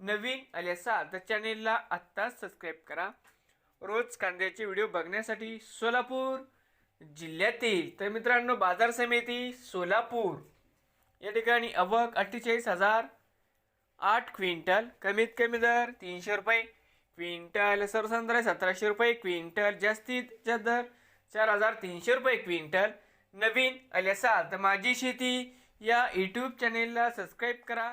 नवीन आले असाल तर चॅनेलला आत्ताच सबस्क्राईब करा. रोज कांद्याचे व्हिडिओ बघण्यासाठी सोलापूर जिल्ह्यातील तर मित्रांनो बाजार समिती सोलापूर. या ठिकाणी अवक अठ्ठेचाळीस हजार आठ क्विंटल कमीत कमी दर तीनशे रुपये. क्विंटल सर्वसाधारण सतराशे रुपये क्विंटल जास्तीत जास्त दर चार हजार तीनशे रुपये क्विंटल. नवीन आले असाल तर माझी शेती या यूट्यूब चॅनेलला सबस्क्राईब करा.